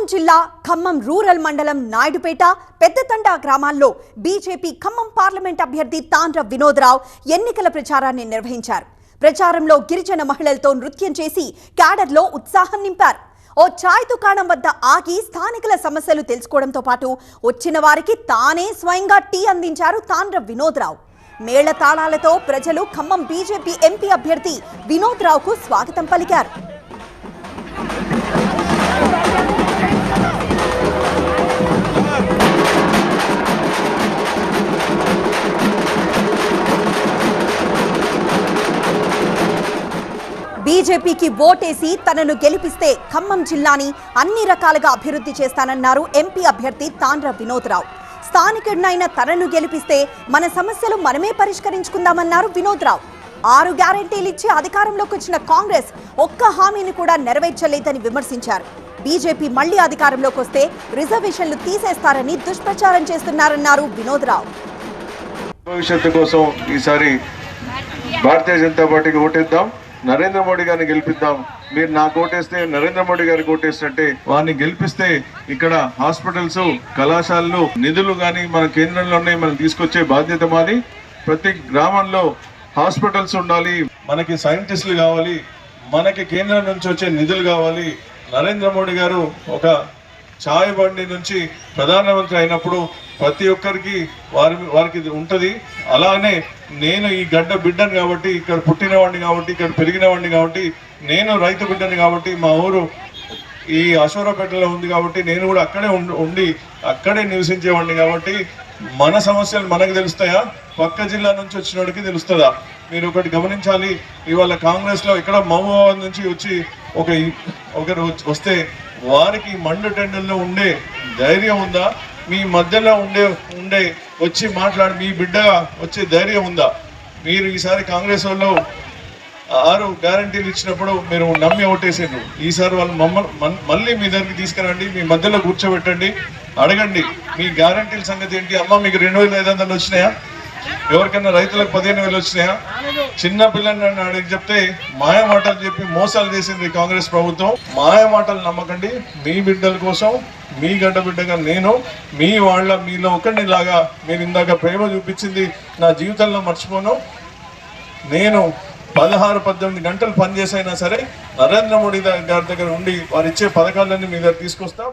ఖమ్మం జిల్లా ఖమ్మం రూరల్ మండలం నాయుడుపేట పెద్దతండా గ్రామాల్లో బీజేపీ ఖమ్మం పార్లమెంట్ అభ్యర్థి తాండ్ర వినోద్రావు ఎన్నికల ప్రచారాన్ని నిర్వహించారు. ప్రచారంలో గిరిజన మహిళలతో నృత్యం చేసి క్యాడర్లో ఉత్సాహం నింపారు. ఓ చాయ్ దుకాణం వద్ద ఆగి స్థానికుల సమస్యలు తెలుసుకోవడంతో పాటు వచ్చిన వారికి తానే స్వయంగా టీ అందించారు తాండ్ర వినోద్రావు. మేళతాళాలతో ప్రజలు ఖమ్మం బీజేపీ ఎంపీ అభ్యర్థి వినోద్రావుకు స్వాగతం పలికారు. బీజేపీకి ఓటేసి తనను గెలిపిస్తే ఖమ్మం జిల్లాని అన్ని రకాలుగా అభివృద్ధి చేస్తానన్నారు ఎంపీ అభ్యర్థి తాండ్ర వినోద్రావు. స్థానికుడినైన తనను గెలిపిస్తే మన సమస్యలు మనమే పరిష్కరించుకుందామన్నారు వినోద్రావు. ఆరు గ్యారెంటీలు ఇచ్చి అధికారంలోకి వచ్చిన కాంగ్రెస్ ఒక్క హామీని కూడా నెరవేర్చలేదని విమర్శించారు. బీజేపీ మళ్ళీ అధికారంలోకి వస్తే రిజర్వేషన్లు తీసేస్తారని దుష్ప్రచారం చేస్తున్నారన్నారు వినోద్రావు. భవిష్యత్తు కోసం ఈసారి భారతీయ జనతా పార్టీకి ఓటేద్దాం. నరేంద్ర మోడీ గారిని గెలిపిద్దాం. మీరు నాకు ఓటేస్తే నరేంద్ర మోడీ గారికి ఓటేసినట్టే వారిని గెలిపిస్తే ఇక్కడ హాస్పిటల్స్ కళాశాలలు నిధులు కానీ మన కేంద్రంలోనే మనం తీసుకొచ్చే బాధ్యత మాది. ప్రతి గ్రామంలో హాస్పిటల్స్ ఉండాలి మనకి సైంటిస్టులు కావాలి మనకి కేంద్రం నుంచి వచ్చే నిధులు కావాలి. నరేంద్ర మోడీ గారు ఒక ఛాయబండి నుంచి ప్రధానమంత్రి అయినప్పుడు ప్రతి ఒక్కరికి వారి వారికి ఇది ఉంటుంది. అలానే నేను ఈ గడ్డ బిడ్డను కాబట్టి ఇక్కడ పుట్టినవాడిని కాబట్టి ఇక్కడ పెరిగినవాడిని కాబట్టి నేను రైతు బిడ్డను కాబట్టి మా ఊరు ఈ అశోరపేటలో ఉంది కాబట్టి నేను కూడా అక్కడే ఉండి- ఉండి అక్కడే నివసించేవాడిని కాబట్టి మన సమస్యలు మనకు తెలుస్తాయా? పక్క జిల్లా నుంచి వచ్చినోడికి తెలుస్తుందా? మీరు ఒకటి గమనించాలి. ఇవాళ కాంగ్రెస్లో ఇక్కడ మహబూబాబాద్ నుంచి వచ్చి ఒక ఒకరు వస్తే వారికి మండుటెండర్లో ఉండే ధైర్యం ఉందా? మీ మధ్యలో ఉండే ఉండే వచ్చి మాట్లాడి మీ బిడ్డగా వచ్చే ధైర్యం ఉందా? మీరు ఈసారి కాంగ్రెస్ వాళ్ళు ఆరు గ్యారంటీలు ఇచ్చినప్పుడు మీరు నమ్మి ఓటేసారు ఈసారి వాళ్ళు మమ్మల్ని మళ్ళీ మీ దగ్గరికి తీసుకురండి మీ మధ్యలో కూర్చోబెట్టండి అడగండి. మీ గ్యారంటీల సంగతి ఏంటి? అమ్మ మీకు రెండు వేల ఐదు వందలు వచ్చినాయా? ఎవరికైనా రైతులకు పదిహేను వేలు వచ్చినాయా? చిన్న పిల్లల్ని అడిగి చెప్తే మాయ మాటలు చెప్పి మోసాలు చేసింది కాంగ్రెస్ ప్రభుత్వం. మాయ మాటలు నమ్మకండి. మీ బిడ్డల కోసం మీ గడ్డ బిడ్డగా నేను మీ వాళ్ళ మీలో ఒకరిని లాగా మీరు ఇందాక ప్రేమ చూపించింది నా జీవితంలో మర్చిపోను. నేను పదహారు పద్దెనిమిది గంటలు పనిచేసైనా సరే నరేంద్ర మోడీ గారి దగ్గర ఉండి వారు ఇచ్చే పథకాలన్నీ మీ దగ్గర తీసుకొస్తాం.